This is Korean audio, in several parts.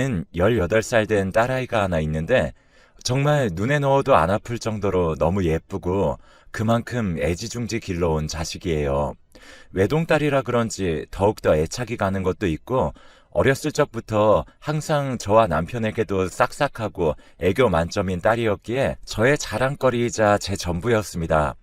저한테는 18살 된 딸아이가 하나 있는데 정말 눈에 넣어도 안 아플 정도로 너무 예쁘고 그만큼 애지중지 길러온 자식이에요. 외동딸이라 그런지 더욱더 애착이 가는 것도 있고 어렸을 적부터 항상 저와 남편에게도 싹싹하고 애교 만점인 딸이었기에 저의 자랑거리이자 제 전부였습니다.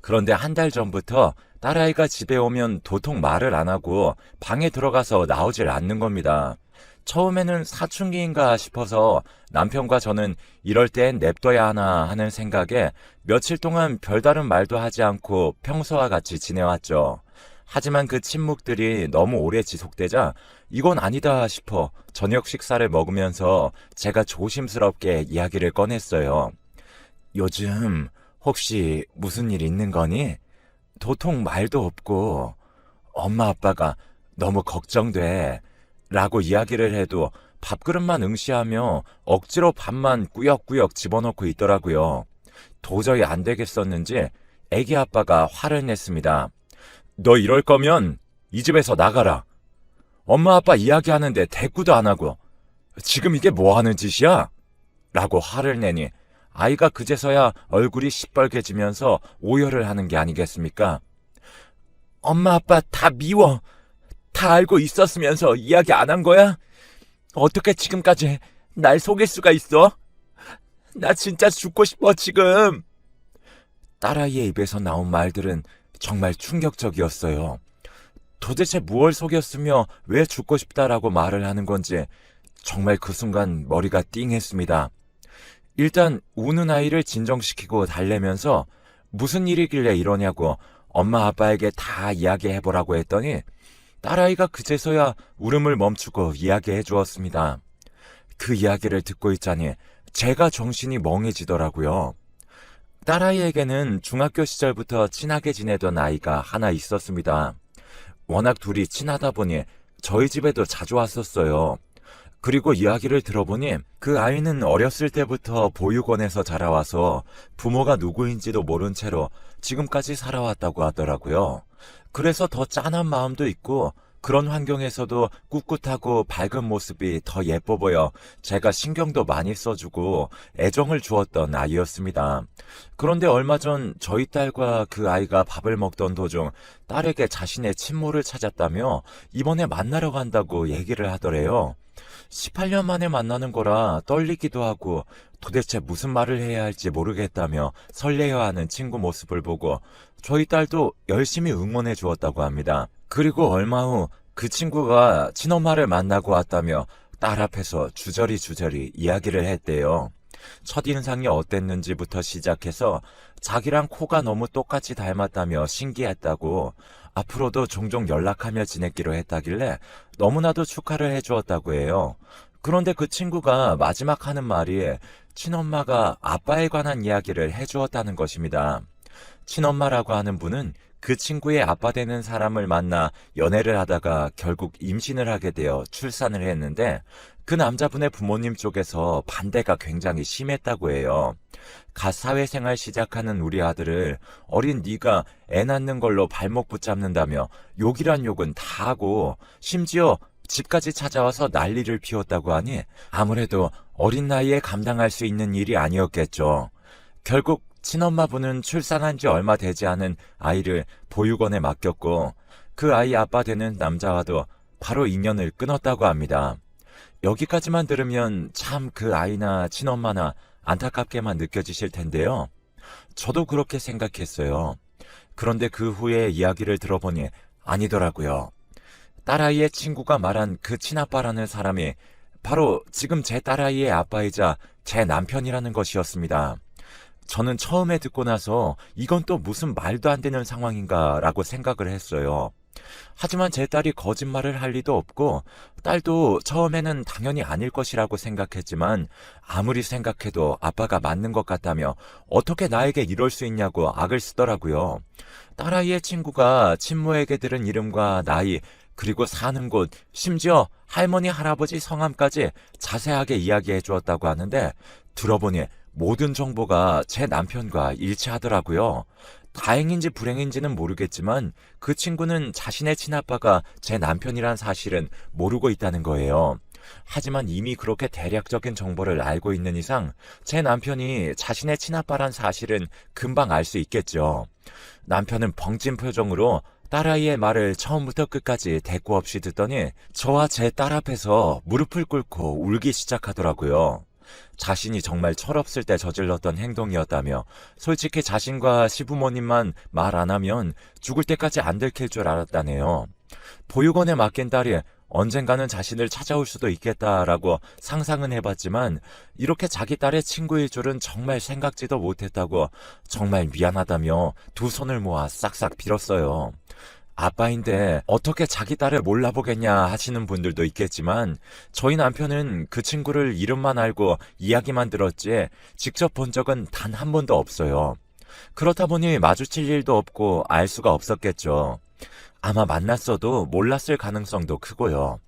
그런데 한 달 전부터 딸아이가 집에 오면 도통 말을 안 하고 방에 들어가서 나오질 않는 겁니다. 처음에는 사춘기인가 싶어서 남편과 저는 이럴 땐 냅둬야 하나 하는 생각에 며칠 동안 별다른 말도 하지 않고 평소와 같이 지내왔죠. 하지만 그 침묵들이 너무 오래 지속되자 이건 아니다 싶어 저녁 식사를 먹으면서 제가 조심스럽게 이야기를 꺼냈어요. 요즘 혹시 무슨 일 있는 거니? 도통 말도 없고 엄마 아빠가 너무 걱정돼. 라고 이야기를 해도 밥그릇만 응시하며 억지로 밥만 꾸역꾸역 집어넣고 있더라고요. 도저히 안 되겠었는지 애기 아빠가 화를 냈습니다. 너 이럴 거면 이 집에서 나가라. 엄마 아빠 이야기하는데 대꾸도 안 하고 지금 이게 뭐 하는 짓이야? 라고 화를 내니 아이가 그제서야 얼굴이 시뻘개지면서 오열을 하는 게 아니겠습니까? 엄마 아빠 다 미워. 다 알고 있었으면서 이야기 안 한 거야? 어떻게 지금까지 날 속일 수가 있어? 나 진짜 죽고 싶어, 지금. 딸아이의 입에서 나온 말들은 정말 충격적이었어요. 도대체 무얼 속였으며 왜 죽고 싶다라고 말을 하는 건지 정말 그 순간 머리가 띵했습니다. 일단 우는 아이를 진정시키고 달래면서 무슨 일이길래 이러냐고 엄마 아빠에게 다 이야기해보라고 했더니 딸아이가 그제서야 울음을 멈추고 이야기해 주었습니다. 그 이야기를 듣고 있자니 제가 정신이 멍해지더라고요. 딸아이에게는 중학교 시절부터 친하게 지내던 아이가 하나 있었습니다. 워낙 둘이 친하다 보니 저희 집에도 자주 왔었어요. 그리고 이야기를 들어보니 그 아이는 어렸을 때부터 보육원에서 자라와서 부모가 누구인지도 모른 채로 지금까지 살아왔다고 하더라고요. 그래서 더 짠한 마음도 있고 그런 환경에서도 꿋꿋하고 밝은 모습이 더 예뻐 보여 제가 신경도 많이 써주고 애정을 주었던 아이였습니다. 그런데 얼마 전 저희 딸과 그 아이가 밥을 먹던 도중 딸에게 자신의 친모를 찾았다며 이번에 만나러 간다고 얘기를 하더래요. 18년 만에 만나는 거라 떨리기도 하고 도대체 무슨 말을 해야 할지 모르겠다며 설레어 하는 친구 모습을 보고 저희 딸도 열심히 응원해 주었다고 합니다. 그리고 얼마 후 그 친구가 친엄마를 만나고 왔다며 딸 앞에서 주저리 주저리 이야기를 했대요. 첫인상이 어땠는지부터 시작해서 자기랑 코가 너무 똑같이 닮았다며 신기했다고 앞으로도 종종 연락하며 지냈기로 했다길래 너무나도 축하를 해주었다고 해요. 그런데 그 친구가 마지막 하는 말이 친엄마가 아빠에 관한 이야기를 해주었다는 것입니다. 친엄마라고 하는 분은 그 친구의 아빠 되는 사람을 만나 연애를 하다가 결국 임신을 하게 되어 출산을 했는데 그 남자분의 부모님 쪽에서 반대가 굉장히 심했다고 해요. 갓 사회생활 시작하는 우리 아들을 어린 네가 애 낳는 걸로 발목 붙잡는다며 욕이란 욕은 다 하고 심지어 집까지 찾아와서 난리를 피웠다고 하니 아무래도 어린 나이에 감당할 수 있는 일이 아니었겠죠. 결국 친엄마분은 출산한 지 얼마 되지 않은 아이를 보육원에 맡겼고 그 아이 아빠 되는 남자와도 바로 인연을 끊었다고 합니다. 여기까지만 들으면 참 그 아이나 친엄마나 안타깝게만 느껴지실 텐데요. 저도 그렇게 생각했어요. 그런데 그 후에 이야기를 들어보니 아니더라고요. 딸아이의 친구가 말한 그 친아빠라는 사람이 바로 지금 제 딸아이의 아빠이자 제 남편이라는 것이었습니다. 저는 처음에 듣고 나서 이건 또 무슨 말도 안 되는 상황인가라고 생각을 했어요. 하지만 제 딸이 거짓말을 할 리도 없고 딸도 처음에는 당연히 아닐 것이라고 생각했지만 아무리 생각해도 아빠가 맞는 것 같다며 어떻게 나에게 이럴 수 있냐고 악을 쓰더라고요. 딸아이의 친구가 친모에게 들은 이름과 나이 그리고 사는 곳 심지어 할머니 할아버지 성함까지 자세하게 이야기해 주었다고 하는데 들어보니 모든 정보가 제 남편과 일치하더라고요. 다행인지 불행인지는 모르겠지만 그 친구는 자신의 친아빠가 제 남편이란 사실은 모르고 있다는 거예요. 하지만 이미 그렇게 대략적인 정보를 알고 있는 이상 제 남편이 자신의 친아빠란 사실은 금방 알 수 있겠죠. 남편은 벙찐 표정으로 딸아이의 말을 처음부터 끝까지 대꾸 없이 듣더니 저와 제 딸 앞에서 무릎을 꿇고 울기 시작하더라고요. 자신이 정말 철없을 때 저질렀던 행동이었다며 솔직히 자신과 시부모님만 말 안 하면 죽을 때까지 안 들킬 줄 알았다네요. 보육원에 맡긴 딸이 언젠가는 자신을 찾아올 수도 있겠다라고 상상은 해봤지만 이렇게 자기 딸의 친구일 줄은 정말 생각지도 못했다고 정말 미안하다며 두 손을 모아 싹싹 빌었어요. 아빠인데 어떻게 자기 딸을 몰라보겠냐 하시는 분들도 있겠지만 저희 남편은 그 친구를 이름만 알고 이야기만 들었지 직접 본 적은 단 한 번도 없어요. 그렇다 보니 마주칠 일도 없고 알 수가 없었겠죠. 아마 만났어도 몰랐을 가능성도 크고요.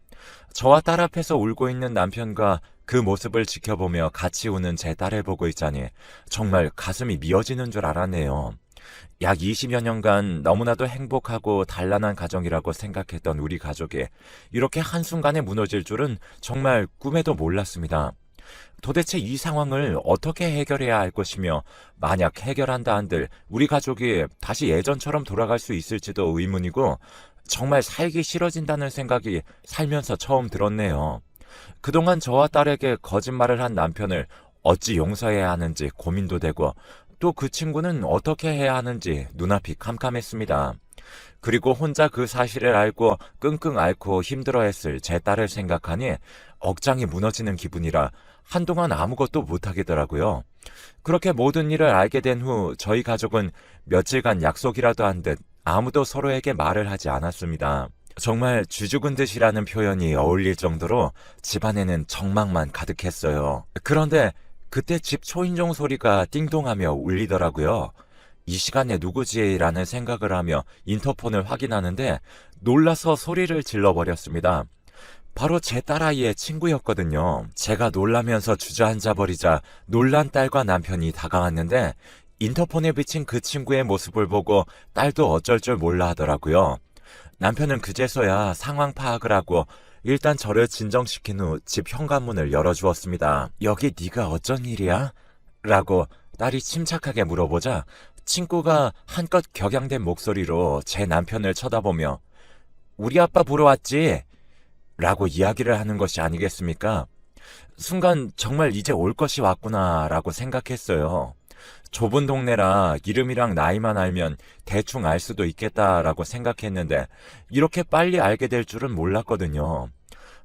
저와 딸 앞에서 울고 있는 남편과 그 모습을 지켜보며 같이 우는 제 딸을 보고 있자니 정말 가슴이 미어지는 줄 알았네요. 약 20여 년간 너무나도 행복하고 단란한 가정이라고 생각했던 우리 가족이 이렇게 한순간에 무너질 줄은 정말 꿈에도 몰랐습니다. 도대체 이 상황을 어떻게 해결해야 할 것이며 만약 해결한다 한들 우리 가족이 다시 예전처럼 돌아갈 수 있을지도 의문이고 정말 살기 싫어진다는 생각이 살면서 처음 들었네요. 그동안 저와 딸에게 거짓말을 한 남편을 어찌 용서해야 하는지 고민도 되고 또 그 친구는 어떻게 해야 하는지 눈앞이 캄캄했습니다. 그리고 혼자 그 사실을 알고 끙끙 앓고 힘들어했을 제 딸을 생각하니 억장이 무너지는 기분이라 한동안 아무것도 못하겠더라고요. 그렇게 모든 일을 알게 된 후 저희 가족은 며칠간 약속이라도 한 듯 아무도 서로에게 말을 하지 않았습니다. 정말 쥐죽은 듯이라는 표현이 어울릴 정도로 집안에는 정막만 가득했어요. 그런데 그때 집 초인종 소리가 띵동하며 울리더라고요. 이 시간에 누구지? 라는 생각을 하며 인터폰을 확인하는데 놀라서 소리를 질러버렸습니다. 바로 제 딸아이의 친구였거든요. 제가 놀라면서 주저앉아 버리자 놀란 딸과 남편이 다가왔는데 인터폰에 비친 그 친구의 모습을 보고 딸도 어쩔 줄 몰라 하더라고요. 남편은 그제서야 상황 파악을 하고 일단 저를 진정시킨 후 집 현관문을 열어주었습니다. 여기 네가 어쩐 일이야? 라고 딸이 침착하게 물어보자 친구가 한껏 격양된 목소리로 제 남편을 쳐다보며 우리 아빠 보러 왔지? 라고 이야기를 하는 것이 아니겠습니까? 순간 정말 이제 올 것이 왔구나 라고 생각했어요. 좁은 동네라 이름이랑 나이만 알면 대충 알 수도 있겠다라고 생각했는데 이렇게 빨리 알게 될 줄은 몰랐거든요.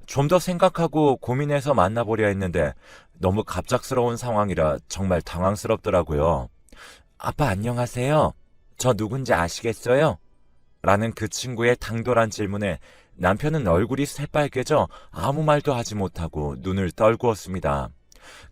좀 더 생각하고 고민해서 만나보려 했는데 너무 갑작스러운 상황이라 정말 당황스럽더라고요. 아빠 안녕하세요. 저 누군지 아시겠어요? 라는 그 친구의 당돌한 질문에 남편은 얼굴이 새빨개져 아무 말도 하지 못하고 눈을 떨구었습니다.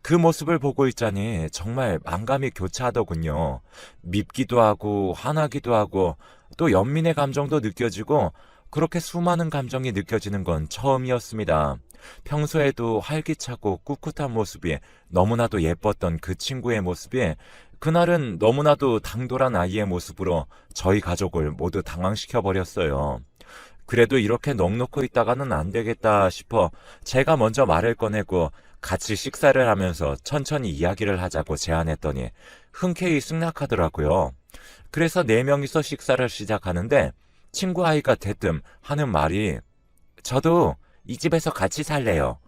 그 모습을 보고 있자니 정말 만감이 교차하더군요. 밉기도 하고 화나기도 하고 또 연민의 감정도 느껴지고 그렇게 수많은 감정이 느껴지는 건 처음이었습니다. 평소에도 활기차고 꿋꿋한 모습이 너무나도 예뻤던 그 친구의 모습이 그날은 너무나도 당돌한 아이의 모습으로 저희 가족을 모두 당황시켜 버렸어요. 그래도 이렇게 넋놓고 있다가는 안 되겠다 싶어 제가 먼저 말을 꺼내고 같이 식사를 하면서 천천히 이야기를 하자고 제안했더니 흔쾌히 승낙하더라고요. 그래서 네 명이서 식사를 시작하는데 친구 아이가 대뜸 하는 말이 저도 이 집에서 같이 살래요.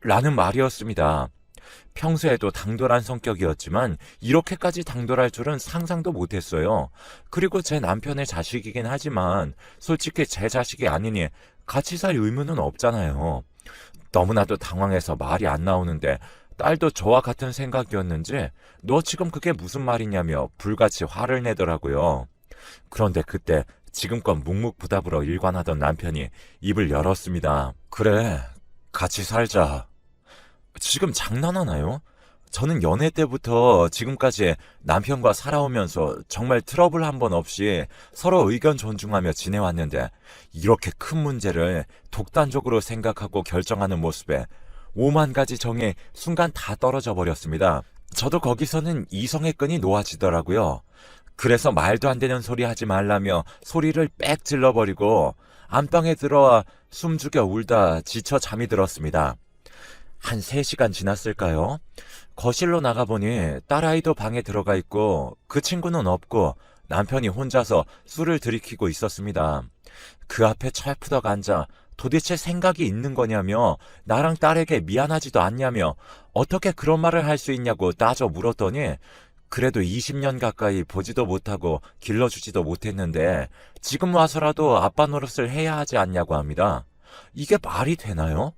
라는 말이었습니다. 평소에도 당돌한 성격이었지만 이렇게까지 당돌할 줄은 상상도 못했어요. 그리고 제 남편의 자식이긴 하지만 솔직히 제 자식이 아니니 같이 살 의무는 없잖아요. 너무나도 당황해서 말이 안 나오는데 딸도 저와 같은 생각이었는지 너 지금 그게 무슨 말이냐며 불같이 화를 내더라고요. 그런데 그때 지금껏 묵묵부답으로 일관하던 남편이 입을 열었습니다. 그래, 같이 살자. 지금 장난하나요? 저는 연애 때부터 지금까지 남편과 살아오면서 정말 트러블 한 번 없이 서로 의견 존중하며 지내왔는데 이렇게 큰 문제를 독단적으로 생각하고 결정하는 모습에 오만 가지 정이 순간 다 떨어져 버렸습니다. 저도 거기서는 이성의 끈이 놓아지더라고요. 그래서 말도 안 되는 소리 하지 말라며 소리를 빽 질러버리고 안방에 들어와 숨죽여 울다 지쳐 잠이 들었습니다. 한 3시간 지났을까요? 거실로 나가보니 딸아이도 방에 들어가 있고 그 친구는 없고 남편이 혼자서 술을 들이키고 있었습니다. 그 앞에 철푸덕 앉아 도대체 생각이 있는 거냐며 나랑 딸에게 미안하지도 않냐며 어떻게 그런 말을 할 수 있냐고 따져 물었더니 그래도 20년 가까이 보지도 못하고 길러주지도 못했는데 지금 와서라도 아빠 노릇을 해야 하지 않냐고 합니다. 이게 말이 되나요?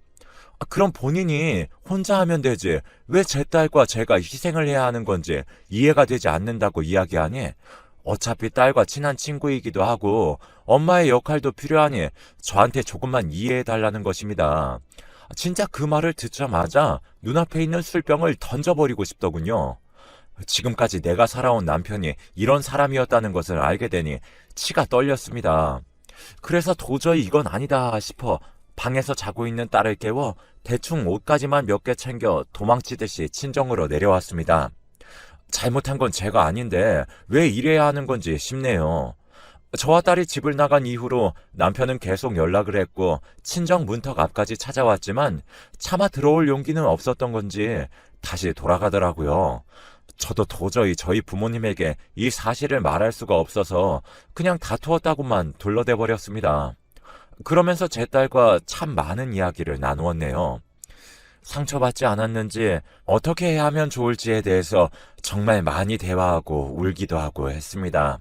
아, 그럼 본인이 혼자 하면 되지. 왜 제 딸과 제가 희생을 해야 하는 건지 이해가 되지 않는다고 이야기하니 어차피 딸과 친한 친구이기도 하고 엄마의 역할도 필요하니 저한테 조금만 이해해 달라는 것입니다. 진짜 그 말을 듣자마자 눈앞에 있는 술병을 던져버리고 싶더군요. 지금까지 내가 살아온 남편이 이런 사람이었다는 것을 알게 되니 치가 떨렸습니다. 그래서 도저히 이건 아니다 싶어 방에서 자고 있는 딸을 깨워 대충 옷까지만 몇 개 챙겨 도망치듯이 친정으로 내려왔습니다. 잘못한 건 제가 아닌데 왜 이래야 하는 건지 싶네요. 저와 딸이 집을 나간 이후로 남편은 계속 연락을 했고 친정 문턱 앞까지 찾아왔지만 차마 들어올 용기는 없었던 건지 다시 돌아가더라고요. 저도 도저히 저희 부모님에게 이 사실을 말할 수가 없어서 그냥 다투었다고만 둘러대 버렸습니다. 그러면서 제 딸과 참 많은 이야기를 나누었네요. 상처받지 않았는지 어떻게 해야 하면 좋을지에 대해서 정말 많이 대화하고 울기도 하고 했습니다.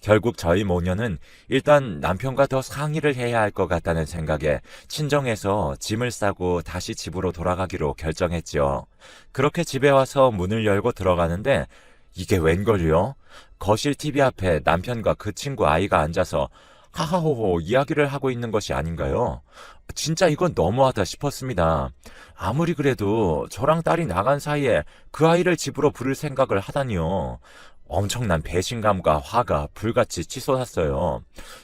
결국 저희 모녀는 일단 남편과 더 상의를 해야 할 것 같다는 생각에 친정에서 짐을 싸고 다시 집으로 돌아가기로 결정했지요. 그렇게 집에 와서 문을 열고 들어가는데 이게 웬걸요? 거실 TV 앞에 남편과 그 친구 아이가 앉아서 하하호호 이야기를 하고 있는 것이 아닌가요? 진짜 이건 너무하다 싶었습니다. 아무리 그래도 저랑 딸이 나간 사이에 그 아이를 집으로 부를 생각을 하다니요. 엄청난 배신감과 화가 불같이 치솟았어요.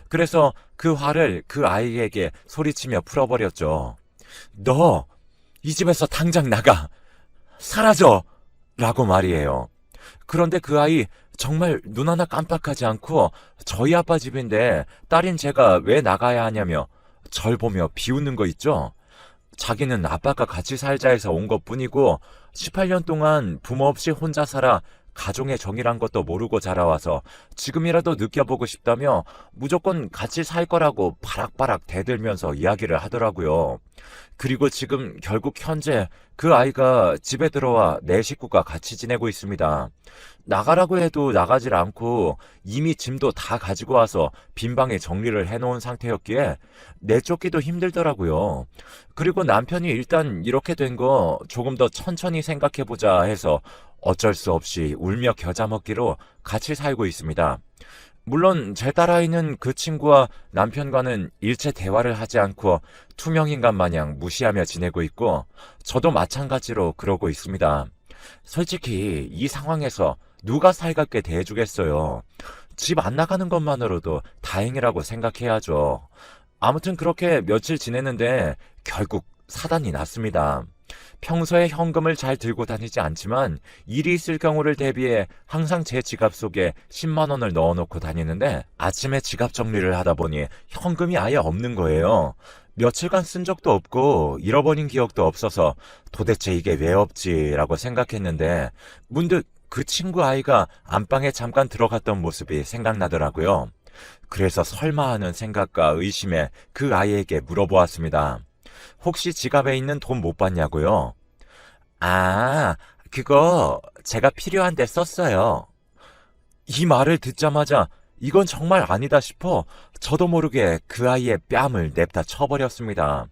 그래서 그 화를 그 아이에게 소리치며 풀어버렸죠. 너, 이 집에서 당장 나가! 사라져! 라고 말이에요. 그런데 그 아이 정말 눈 하나 깜빡하지 않고 저희 아빠 집인데 딸인 제가 왜 나가야 하냐며 절 보며 비웃는 거 있죠? 자기는 아빠가 같이 살자 해서 온 것 뿐이고 18년 동안 부모 없이 혼자 살아 가정의 정이란 것도 모르고 자라와서 지금이라도 느껴보고 싶다며 무조건 같이 살 거라고 바락바락 대들면서 이야기를 하더라고요. 그리고 지금 결국 현재 그 아이가 집에 들어와 내 식구가 같이 지내고 있습니다. 나가라고 해도 나가질 않고 이미 짐도 다 가지고 와서 빈방에 정리를 해놓은 상태였기에 내쫓기도 힘들더라고요. 그리고 남편이 일단 이렇게 된 거 조금 더 천천히 생각해보자 해서 어쩔 수 없이 울며 겨자 먹기로 같이 살고 있습니다. 물론 제 딸아이는 그 친구와 남편과는 일체 대화를 하지 않고 투명인간 마냥 무시하며 지내고 있고 저도 마찬가지로 그러고 있습니다. 솔직히 이 상황에서 누가 살갑게 대해주겠어요. 집 안 나가는 것만으로도 다행이라고 생각해야죠. 아무튼 그렇게 며칠 지냈는데 결국 사단이 났습니다. 평소에 현금을 잘 들고 다니지 않지만 일이 있을 경우를 대비해 항상 제 지갑 속에 10만 원을 넣어놓고 다니는데 아침에 지갑 정리를 하다 보니 현금이 아예 없는 거예요. 며칠간 쓴 적도 없고 잃어버린 기억도 없어서 도대체 이게 왜 없지라고 생각했는데 문득 그 친구 아이가 안방에 잠깐 들어갔던 모습이 생각나더라고요. 그래서 설마 하는 생각과 의심에 그 아이에게 물어보았습니다. 혹시 지갑에 있는 돈 못 봤냐고요? 아, 그거 제가 필요한 데 썼어요. 이 말을 듣자마자 이건 정말 아니다 싶어 저도 모르게 그 아이의 뺨을 냅다 쳐버렸습니다.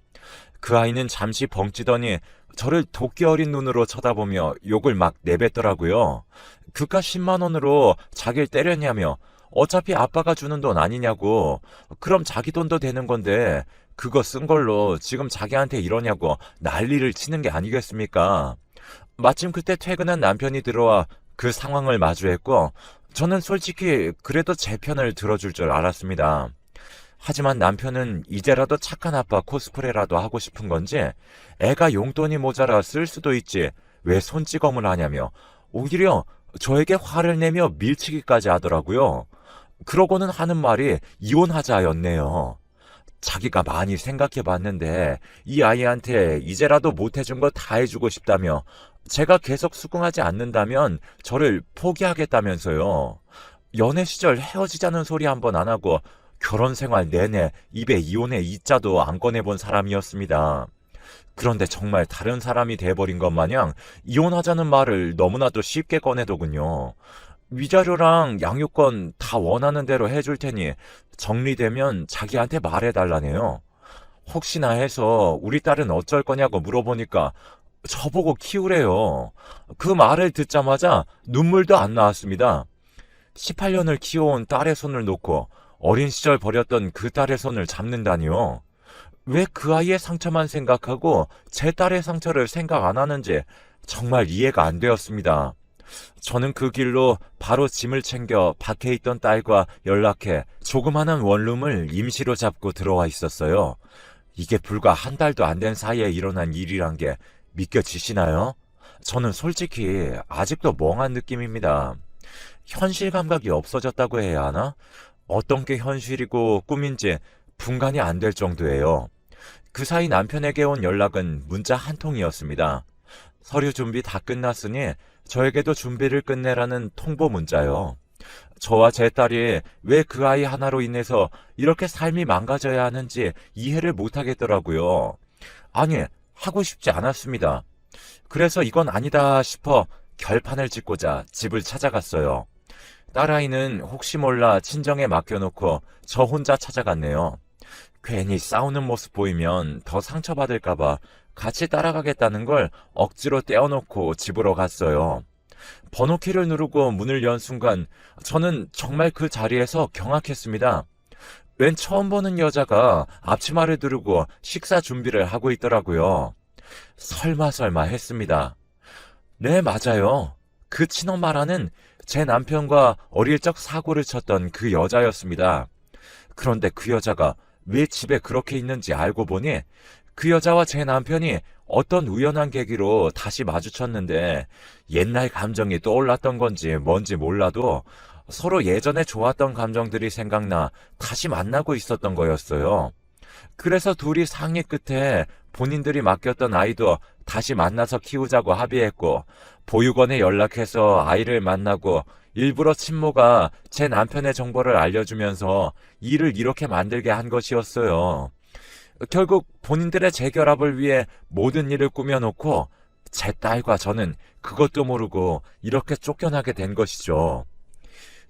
그 아이는 잠시 벙찌더니 저를 도끼 어린 눈으로 쳐다보며 욕을 막 내뱉더라고요. 그깟 10만 원으로 자기를 때렸냐며 어차피 아빠가 주는 돈 아니냐고 그럼 자기 돈도 되는 건데 그거 쓴 걸로 지금 자기한테 이러냐고 난리를 치는 게 아니겠습니까? 마침 그때 퇴근한 남편이 들어와 그 상황을 마주했고 저는 솔직히 그래도 제 편을 들어줄 줄 알았습니다. 하지만 남편은 이제라도 착한 아빠 코스프레라도 하고 싶은 건지 애가 용돈이 모자라 쓸 수도 있지 왜 손찌검을 하냐며 오히려 저에게 화를 내며 밀치기까지 하더라고요. 그러고는 하는 말이 이혼하자였네요. 자기가 많이 생각해 봤는데 이 아이한테 이제라도 못 해준 거 다 해주고 싶다며 제가 계속 수긍하지 않는다면 저를 포기하겠다면서요. 연애 시절 헤어지자는 소리 한 번 안 하고 결혼 생활 내내 입에 이혼의 이자도 안 꺼내본 사람이었습니다. 그런데 정말 다른 사람이 돼버린 것 마냥 이혼하자는 말을 너무나도 쉽게 꺼내더군요. 위자료랑 양육권 다 원하는 대로 해줄 테니 정리되면 자기한테 말해달라네요. 혹시나 해서 우리 딸은 어쩔 거냐고 물어보니까 저보고 키우래요. 그 말을 듣자마자 눈물도 안 나왔습니다. 18년을 키워온 딸의 손을 놓고 어린 시절 버렸던 그 딸의 손을 잡는다니요. 왜 그 아이의 상처만 생각하고 제 딸의 상처를 생각 안 하는지 정말 이해가 안 되었습니다. 저는 그 길로 바로 짐을 챙겨 밖에 있던 딸과 연락해 조그마한 원룸을 임시로 잡고 들어와 있었어요. 이게 불과 한 달도 안 된 사이에 일어난 일이란 게 믿겨지시나요? 저는 솔직히 아직도 멍한 느낌입니다. 현실 감각이 없어졌다고 해야 하나? 어떤 게 현실이고 꿈인지 분간이 안 될 정도예요. 그 사이 남편에게 온 연락은 문자 한 통이었습니다. 서류 준비 다 끝났으니 저에게도 준비를 끝내라는 통보 문자요. 저와 제 딸이 왜 그 아이 하나로 인해서 이렇게 삶이 망가져야 하는지 이해를 못 하겠더라고요. 아니, 하고 싶지 않았습니다. 그래서 이건 아니다 싶어 결판을 짓고자 집을 찾아갔어요. 딸아이는 혹시 몰라 친정에 맡겨놓고 저 혼자 찾아갔네요. 괜히 싸우는 모습 보이면 더 상처받을까봐 같이 따라가겠다는 걸 억지로 떼어놓고 집으로 갔어요. 번호키를 누르고 문을 연 순간 저는 정말 그 자리에서 경악했습니다. 웬 처음 보는 여자가 앞치마를 두르고 식사 준비를 하고 있더라고요. 설마 설마 했습니다. 네, 맞아요. 그 친엄마라는 제 남편과 어릴 적 사고를 쳤던 그 여자였습니다. 그런데 그 여자가 왜 집에 그렇게 있는지 알고 보니 그 여자와 제 남편이 어떤 우연한 계기로 다시 마주쳤는데 옛날 감정이 떠올랐던 건지 뭔지 몰라도 서로 예전에 좋았던 감정들이 생각나 다시 만나고 있었던 거였어요. 그래서 둘이 상의 끝에 본인들이 맡겼던 아이도 다시 만나서 키우자고 합의했고 보육원에 연락해서 아이를 만나고 일부러 친모가 제 남편의 정보를 알려주면서 일을 이렇게 만들게 한 것이었어요. 결국 본인들의 재결합을 위해 모든 일을 꾸며놓고 제 딸과 저는 그것도 모르고 이렇게 쫓겨나게 된 것이죠.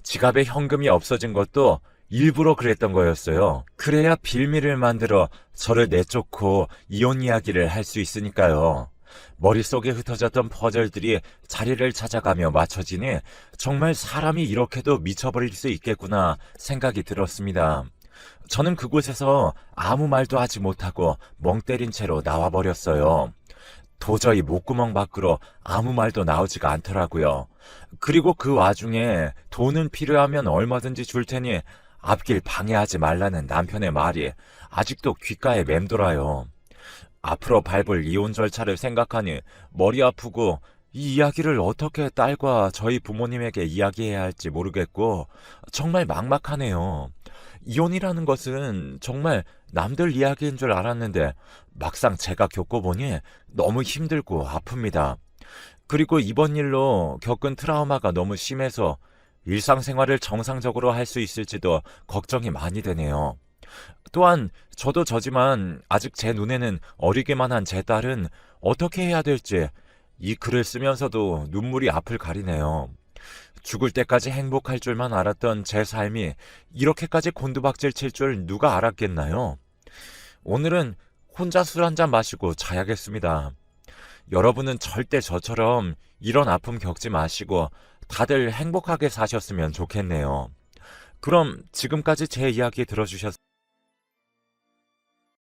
지갑에 현금이 없어진 것도 일부러 그랬던 거였어요. 그래야 빌미를 만들어 저를 내쫓고 이혼 이야기를 할 수 있으니까요. 머릿속에 흩어졌던 퍼즐들이 자리를 찾아가며 맞춰지니 정말 사람이 이렇게도 미쳐버릴 수 있겠구나 생각이 들었습니다. 저는 그곳에서 아무 말도 하지 못하고 멍 때린 채로 나와버렸어요. 도저히 목구멍 밖으로 아무 말도 나오지가 않더라고요. 그리고 그 와중에 돈은 필요하면 얼마든지 줄 테니 앞길 방해하지 말라는 남편의 말이 아직도 귓가에 맴돌아요. 앞으로 밟을 이혼 절차를 생각하니 머리 아프고 이 이야기를 어떻게 딸과 저희 부모님에게 이야기해야 할지 모르겠고 정말 막막하네요. 이혼이라는 것은 정말 남들 이야기인 줄 알았는데 막상 제가 겪어보니 너무 힘들고 아픕니다. 그리고 이번 일로 겪은 트라우마가 너무 심해서 일상생활을 정상적으로 할 수 있을지도 걱정이 많이 되네요. 또한 저도 저지만 아직 제 눈에는 어리기만 한 제 딸은 어떻게 해야 될지 이 글을 쓰면서도 눈물이 앞을 가리네요. 죽을 때까지 행복할 줄만 알았던 제 삶이 이렇게까지 곤두박질 칠 줄 누가 알았겠나요? 오늘은 혼자 술 한 잔 마시고 자야겠습니다. 여러분은 절대 저처럼 이런 아픔 겪지 마시고 다들 행복하게 사셨으면 좋겠네요. 그럼 지금까지 제 이야기 들어주셨